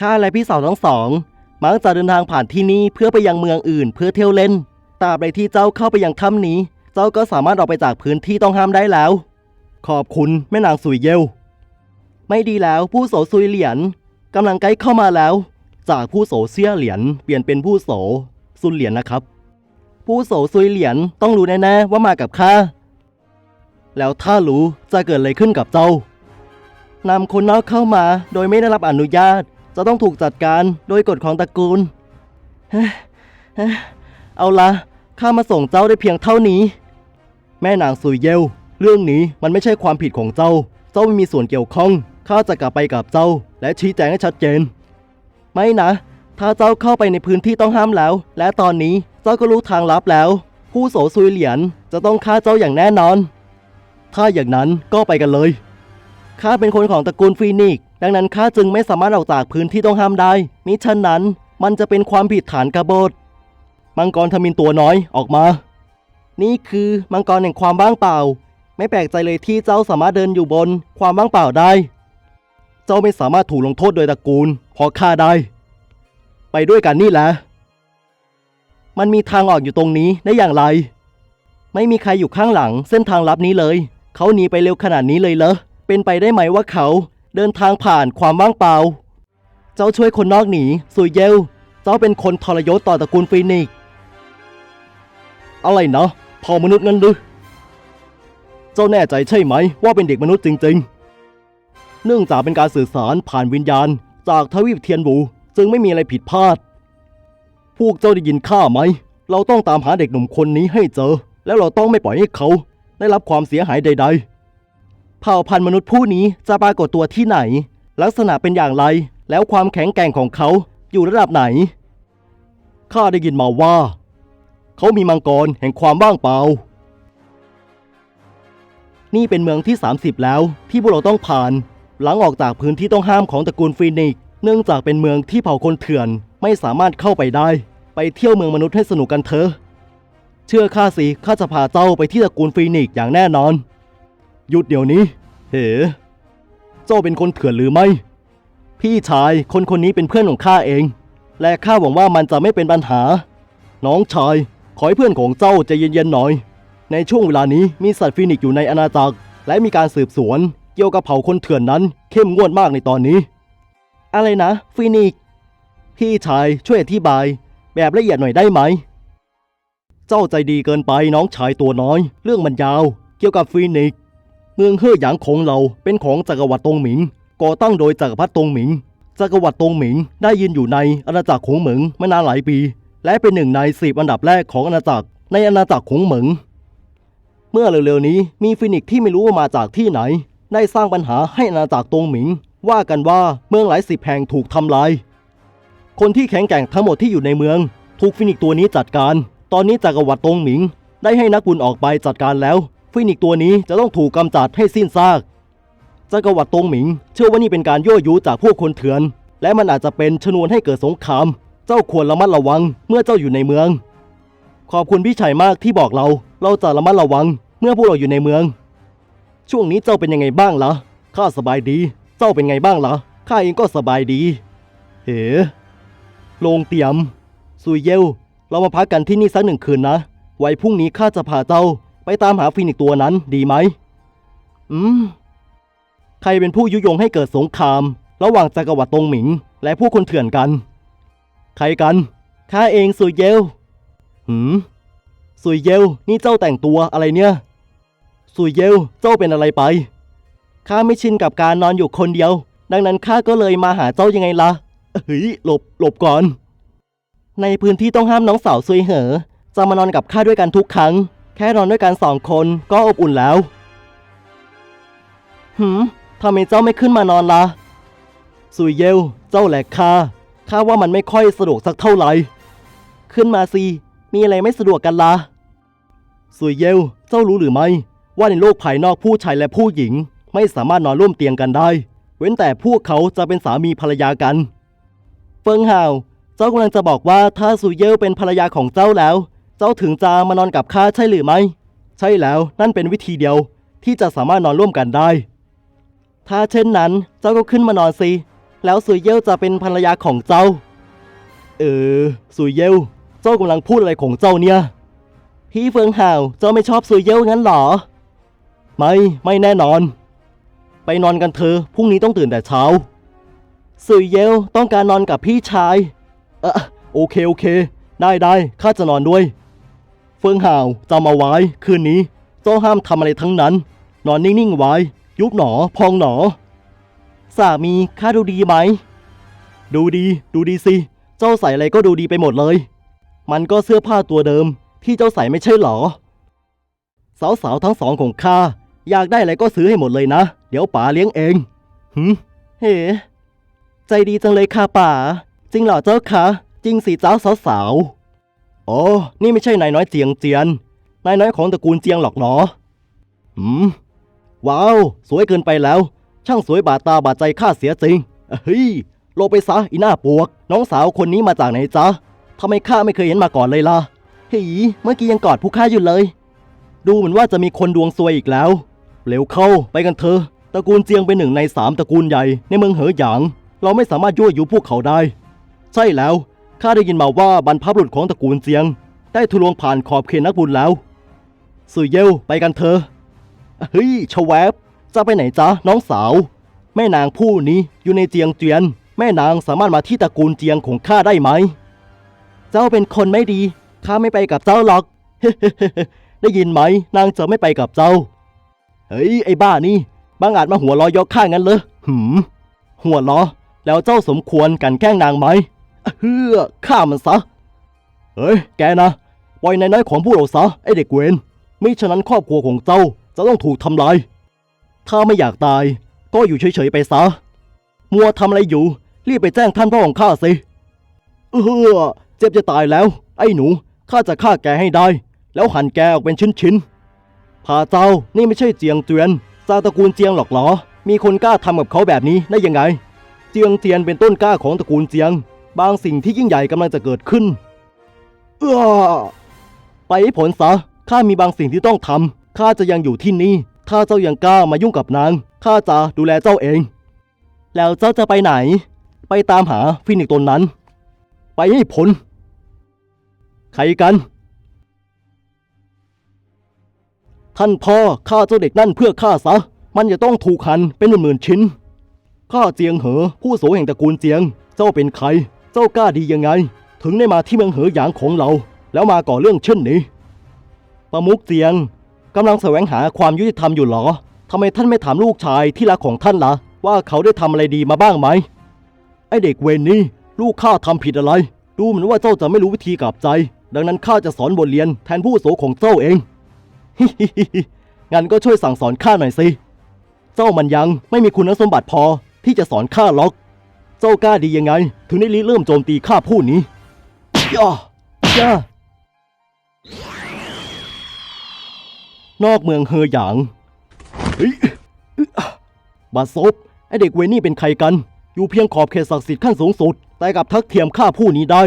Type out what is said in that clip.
ข้าและพี่สาวทั้งสอง มักจะเดินทางผ่านที่นี่เพื่อไปยังเมืองอื่นเพื่อเที่ยวเล่น ตราบใดที่เจ้าเข้าไปยังถ้ำนี้ เจ้าก็สามารถออกไปจากพื้นที่ต้องห้ามได้แล้ว ขอบคุณแม่นางสุยเยวไม่ดีแล้วผู้โสซุยเหรียญกำลังใกล้เข้ามาแล้ว จากผู้โสเซี่ยเหรียญเปลี่ยนเป็นผู้โสซุนเหรียญนะครับ ผู้โสซุยเหรียญต้องรู้แน่ๆว่ามากับข้าแล้วถ้ารู้จะเกิดอะไรขึ้นกับเจ้านำคนนอกเข้ามาโดยไม่ได้รับอนุญาต จะต้องถูกจัดการโดยกฎของตระกูล เอาละข้ามาส่งเจ้าได้เพียงเท่านี้ แม่นางซุยเยวเรื่องนี้มันไม่ใช่ความผิดของเจ้า เจ้าไม่มีส่วนเกี่ยวข้อง ข้าจะกลับไปกับเจ้า และชี้แจงให้ชัดเจน ไม่นะ ถ้าเจ้าเข้าไปในพื้นที่ต้องห้ามแล้ว และตอนนี้เจ้าก็รู้ทางลับแล้ว ผู้โสซุยเหรียญจะต้องฆ่าเจ้าอย่างแน่นอน ถ้าอย่างนั้นก็ไปกันเลย ข้าเป็นคนของตระกูลฟีนิก ดังนั้นข้าจึงไม่สามารถออกจากพื้นที่ต้องห้ามได้ มิฉะนั้นมันจะเป็นความผิดฐานกบฏ มังกรทมินตัวน้อยออกมา นี่คือมังกรแห่งความว่างเปล่า ไม่แปลกใจเลยที่เจ้าสามารถเดินอยู่บนความว่างเปล่าได้ เจ้าไม่สามารถถูกลงโทษโดยตระกูลเพราะข้าได้ ไปด้วยกันนี่แหละ มันมีทางออกอยู่ตรงนี้ได้อย่างไร ไม่มีใครอยู่ข้างหลังเส้นทางลับนี้เลย เขาหนีไปเร็วขนาดนี้เลยเหรอ เป็นไปได้ไหมว่าเขา เดินทางผ่านความว่างเปล่า เจ้าช่วยคนนอกหนีสุยเยล เจ้าเป็นคนทรยศต่อตระกูลฟีนิกซ์อะไรนะพอมนุษย์งั้นหรือเจ้าแน่ใจใช่ไหมว่าเป็นเด็กมนุษย์จริง ๆ เนื่องจากเป็นการสื่อสารผ่านวิญญาณ จากทวีปเทียนบูจึงไม่มีอะไรผิดพลาด พวกเจ้าได้ยินข้าไหม เราต้องตามหาเด็กหนุ่มคนนี้ให้เจอ แล้วเราต้องไม่ปล่อยให้เขา ได้รับความเสียหายใด ๆ เผ่าพันธุ์มนุษย์ผู้นี้จะปรากฏตัวที่ไหน ลักษณะเป็นอย่างไร แล้วความแข็งแกร่งของเขาอยู่ระดับไหน ข้าได้ยินมาว่า เขามีมังกรแห่งความว่างเปล่า นี่เป็นเมืองที่ 30 แล้วที่พวกเราต้องผ่าน หลังออกจากพื้นที่ต้องห้ามของตระกูลฟีนิกซ์เนื่องจากเป็นเมืองที่เผ่าคนเถื่อนไม่สามารถเข้าไปได้ ไปเที่ยวเมืองมนุษย์ให้สนุกกันเถอะ เชื่อข้าสิข้าจะพาเจ้าไปที่ตระกูลฟีนิกซ์อย่างแน่นอน หยุดเดี๋ยวนี้ เฮ้เจ้าเป็นคนเถื่อนหรือไม่ พี่ชายคนคนนี้เป็นเพื่อนของข้าเอง และข้าหวังว่ามันจะไม่เป็นปัญหา น้องชาย ขอให้เพื่อนของเจ้าใจเย็นๆหน่อย ในช่วงเวลานี้มีสัตว์ฟีนิกซ์อยู่ในอาณาจักร และมีการสืบสวน เกี่ยวกับเผ่าคนเถื่อนนั้น เข้มงวดมากในตอนนี้ อะไรนะฟีนิกพี่ชายช่วยอธิบาย แบบละเอียดหน่อยได้ไหม เจ้าใจดีเกินไปน้องชายตัวน้อย เรื่องมันยาว เกี่ยวกับฟีนิก เมืองเฮ่อหยางของเราเป็นของจักรวรรดิตงหมิง ก่อตั้งโดยจักรพรรดิตงหมิง จักรวรรดิตงหมิงได้ยืนอยู่ในอาณาจักรของเหมิงมานานหลายปี และเป็นหนึ่งในสิบอันดับแรกของอาณาจักรในอาณาจักรของเหมิง เมื่อเร็วๆนี้มีฟินิกซ์ที่ไม่รู้ว่ามาจากที่ไหน ได้สร้างปัญหาให้อาณาจักรตงหมิง ว่ากันว่าเมืองหลายสิบแห่งถูกทำลาย คนที่แข็งแกร่งทั้งหมดที่อยู่ในเมือง ถูกฟินิกซ์ตัวนี้จัดการ ตอนนี้จักรวรรดิตงหมิง ได้ให้นักบุญออกไปจัดการแล้ว ฟินิกตัวนี้จะต้องถูกกำจัดให้สิ้นซากจักรวรรดิตงหมิง เชื่อว่านี่เป็นการยั่วยุจากพวกคนเถื่อน และมันอาจจะเป็นชนวนให้เกิดสงคราม เจ้าควรระมัดระวังเมื่อเจ้าอยู่ในเมือง ขอบคุณพี่ชัยมากที่บอกเรา เราจะระมัดระวังเมื่อพวกเราอยู่ในเมือง ช่วงนี้เจ้าเป็นยังไงบ้างล่ะข้าสบายดี เจ้าเป็นไงบ้างล่ะข้าเองก็สบายดีเฮ้โรงเตียมสุยเยวเรามาพักกันที่นี่สักหนึ่งคืนนะ ไว้พรุ่งนี้ข้าจะพาเจ้า ไปตามหาฟินิกตัวนั้นดีไหม อืม ใครเป็นผู้ยุยงให้เกิดสงคราม ระหว่างจักรวรรดิตงหมิง และผู้คนเถื่อนกัน ใครกัน ข้าเองสุยเยวหืม สุยเยวนี่เจ้าแต่งตัวอะไรเนี่ย สุยเยวเจ้าเป็นอะไรไป ข้าไม่ชินกับการนอนอยู่คนเดียว ดังนั้นข้าก็เลยมาหาเจ้ายังไงล่ะเฮ้ย หลบ หลบก่อน ในพื้นที่ต้องห้ามน้องสาวซุยเหอ จะมานอนกับข้าด้วยกันทุกครั้ง แค่นอนด้วยกันสองคนก็อบอุ่นแล้ว หืมทำไมเจ้าไม่ขึ้นมานอนล่ะสุยเยวเจ้าแหละข้าข้าว่ามันไม่ค่อยสะดวกสักเท่าไหร่ ขึ้นมาสิ มีอะไรไม่สะดวกกันล่ะสุยเยวเจ้ารู้หรือไม่ ว่าในโลกภายนอกผู้ชายและผู้หญิง ไม่สามารถนอนร่วมเตียงกันได้ เว้นแต่พวกเขาจะเป็นสามีภรรยากัน เฟิงห่าว เจ้ากำลังจะบอกว่าถ้าสุยเยวเป็นภรรยาของเจ้าแล้ว เจ้าถึงจะมานอนกับข้าใช่หรือไม่ ใช่แล้วนั่นเป็นวิธีเดียวที่จะสามารถนอนร่วมกันได้ ถ้าเช่นนั้นเจ้าก็ขึ้นมานอนสิ แล้วสุยเย่จะเป็นภรรยาของเจ้า เออ สุยเย่เจ้ากำลังพูดอะไรของเจ้าเนี่ย พี่เฟิงห่าวเจ้าไม่ชอบสุยเย่งั้นหรอ ไม่ ไม่แน่นอน ไปนอนกันเถอะพรุ่งนี้ต้องตื่นแต่เช้า สุยเย่ต้องการนอนกับพี่ชาย เออโอเคโอเค ได้ได้ข้าจะนอนด้วย ฟิงห่าวจำเอาไว้ คืนนี้เจ้าห้ามทำอะไรทั้งนั้น นอนนิ่งๆไว้ ยุบหนอ พองหนอ สามีข้าดูดีไหม ดูดี ดูดีสิ เจ้าใส่อะไรก็ดูดีไปหมดเลย มันก็เสื้อผ้าตัวเดิม ที่เจ้าใส่ไม่ใช่หรอ สาวๆทั้งสองของข้าอยากได้อะไรก็ซื้อให้หมดเลยนะ เดี๋ยวป๋าเลี้ยงเองหืมเฮ้ใจดีจังเลยค่ะป๋าจริงเหรอเจ้าคะจริงสิเจ้าสาวๆ โอ๋อนี่ไม่ใช่นายน้อยเจียงเจียน นายน้อยของตระกูลเจียงหรอกเนาะหืม ว้าว สวยเกินไปแล้ว ช่างสวยบาดตาบาดใจข้าเสียจริงเฮ้ยโลงไปซะอีหน้าปวก น้องสาวคนนี้มาจากไหนจ๊ะทำไมข้าไม่เคยเห็นมาก่อนเลยล่ะเฮ้ยเมื่อกี้ยังกอดผู้ข้าอยู่เลย ดูเหมือนว่าจะมีคนดวงซวยอีกแล้วเร็วเข้าไปกันเถอะตระกูลเจียงเป็นหนึ่งในสามตระกูลใหญ่ในเมืองเหอหยาง เราไม่สามารถยั่วยุพวกเขาได้ ใช่แล้ว ข้าได้ยินมาว่าบรรพบุรุษของตระกูลเจียง ได้ทุลวงผ่านขอบเขตนักบุญแล้วสุยเยวไปกันเถอะเฮ้ยชวแวบจะไปไหนจ๊ะน้องสาว แม่นางผู้นี้อยู่ในเจียงเจียน แม่นางสามารถมาที่ตระกูลเจียงของข้าได้ไหม เจ้าเป็นคนไม่ดีข้าไม่ไปกับเจ้าหรอก ได้ยินไหม นางจะไม่ไปกับเจ้า เฮ้ยไอ้บ้านี่บางอาจมาหัวล้อยกข้างั้นเลยหืมหัวล้อแล้วเจ้าสมควรกันแกล้งนางไหม เฮือฆ่ามันซะ เฮ้ย แกนะ ปล่อยนายน้อยของพวกเราซะ ไอเด็กเวนมิฉะนั้นครอบครัวของเจ้าจะต้องถูกทำลาย ถ้าไม่อยากตาย ก็อยู่เฉยๆไปซะ มัวทำอะไรอยู่ รีบไปแจ้งท่านพ่อของข้าสิ เออเจ็บจะตายแล้ว ไอ้หนู ข้าจะฆ่าแกให้ได้ แล้วหั่นแกออกเป็นชิ้นๆพาเจ้านี่ไม่ใช่เจียงเจียนซาตระกูลเจียงหรอกเหรอ มีคนกล้าทำกับเขาแบบนี้ได้ยังไง เจียงเจียนเป็นต้นกล้าของตระกูลเจียง บางสิ่งที่ยิ่งใหญ่กำลังจะเกิดขึ้น เออไปให้ผลซะข้ามีบางสิ่งที่ต้องทำข้าจะยังอยู่ที่นี่ถ้าเจ้ายังกล้ามายุ่งกับนางข้าจะดูแลเจ้าเอง แล้วเจ้าจะไปไหน ไปตามหาฟินิกตนนั้น ไปให้ผลใครกัน ท่านพ่อฆ่าเจ้าเด็กนั่นเพื่อฆ่าซะ มันจะต้องถูกหั่นเป็นหมื่นๆชิ้นข้าเจียงเหอ ผู้โสแห่งตระกูลเจียง เจ้าเป็นใคร เจ้ากล้าดียังไง ถึงได้มาที่เมืองเหอหยางของเรา แล้วมาก่อเรื่องเช่นนี้ ประมุกเจียงกำลังแสวงหาความยุติธรรมอยู่หรอทำไมท่านไม่ถามลูกชายที่รักของท่านละ่ะ ว่าเขาได้ทำอะไรดีมาบ้างไหม ไอเด็กเวรนี่ลูกข้าทำผิดอะไร ดูเหมือนว่าเจ้าจะไม่รู้วิธีกลับใจ ดังนั้นข้าจะสอนบทเรียนแทนผู้โสของเจ้าเองฮิฮิฮิงั้นก็ช่วยสั่งสอนข้าหน่อยสิ เจ้ามันยังไม่มีคุณสมบัติพอที่จะสอนข้าหรอก จ้ากล้าดียังไง ถึงได้ริเริ่มโจมตีข้าผู้นี้ย่าย่านอกเมืองเฮอหยางเฮ้ยบาซบไอเด็กเวนี่เป็นใครกัน อยู่เพียงขอบเขตศักดิ์สิทธิ์ขั้นสูงสุด แต่กลับทักเทียมข้าผู้นี้ได้